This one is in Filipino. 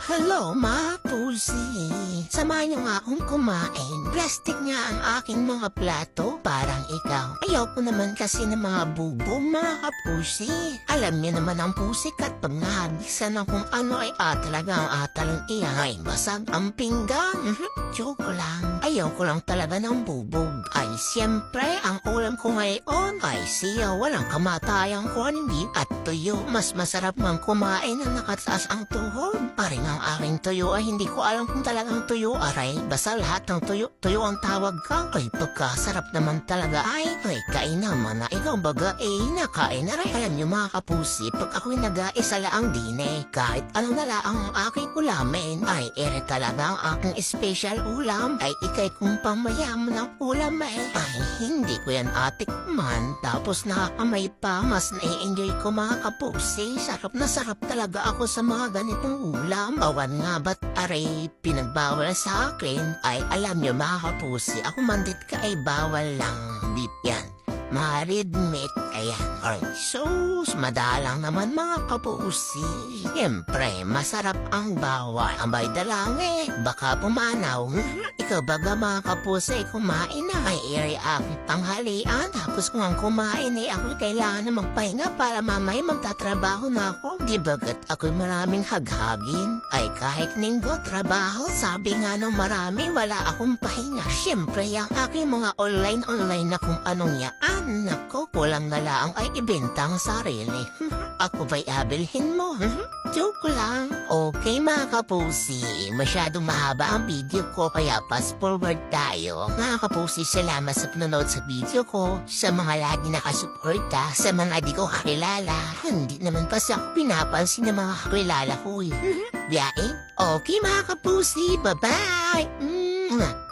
Hello, mga pusi. Samahan niyo nga akong kumain. Plastic nga ang aking mga plato, parang ikaw. Ayaw ko naman kasi ng mga bubo, mga kapusi. Alam niyo naman ang pusi kat pag nahagisan ng kung ano ay ah, talaga ang atalong iyan ay basag ang pinggan. Mhm, Joke lang. Ayaw ko lang talaga ng bubog. Ay, siyempre, ang ulam ko ngayon ay siya walang kamatayang kundi at tuyo. Mas masarap mang kumain na nakataas ang tuhod. Paring ang aking tuyo ay hindi ko alam kung talagang tuyo aray. Basta lahat ng tuyo, tuyo ang tawag ka. Ay, pagkasarap naman talaga ay, ay kain naman na ikaw baga eh, nakain na rin. Alam niyo mga kapusi, pag ako'y nag-aisa lang din eh, kahit ano na lang ang aking ulamin, ay ere talaga ang aking special ulam, ay ikay kung pamayaman ng ulam eh. Ay, hindi ko yan atikman, tapos nakakamay pa, mas na-enjoy ko mga kapusi. Sarap na sarap talaga ako sa mga ganitong ulam. Awan nga ba't aray pinagbawal sa akin? Ay, alam niyo mga kapusi, ako mandit ka ay bawal lang. Beef yan. Meat, ayan. Ay, sus, madalang naman mga kapusi. Siyempre, masarap ang bawal. Ambay dalang eh, baka pumanaw. Ikaw baga mga kapusi, kumain na. Ay, eri akong tanghalian. Tapos kung ang kumain eh, ako kailangan na magpahinga para mamaya magtatrabaho na ako. Di bagat ako'y maraming haghagin. Ay, kahit linggo trabaho, sabi nga ng marami, wala akong pahinga. Siyempre, yung aking mga online-online na kung anong yaan. Nako, kulang na lang ay ibenta ang sarili. Ako ba'y abilhin mo? Joke lang. Okay mga kapusi, masyadong mahaba ang video ko kaya fast forward tayo. Mga kapusi, salamat sa panonood sa video ko. Sa mga lagi nakasuporta, sa mga di ko kakilala. Hindi naman pa sa pinapansin ng mga kakilala ko eh. Biyain? Okay mga kapusi, bye-bye! Mm.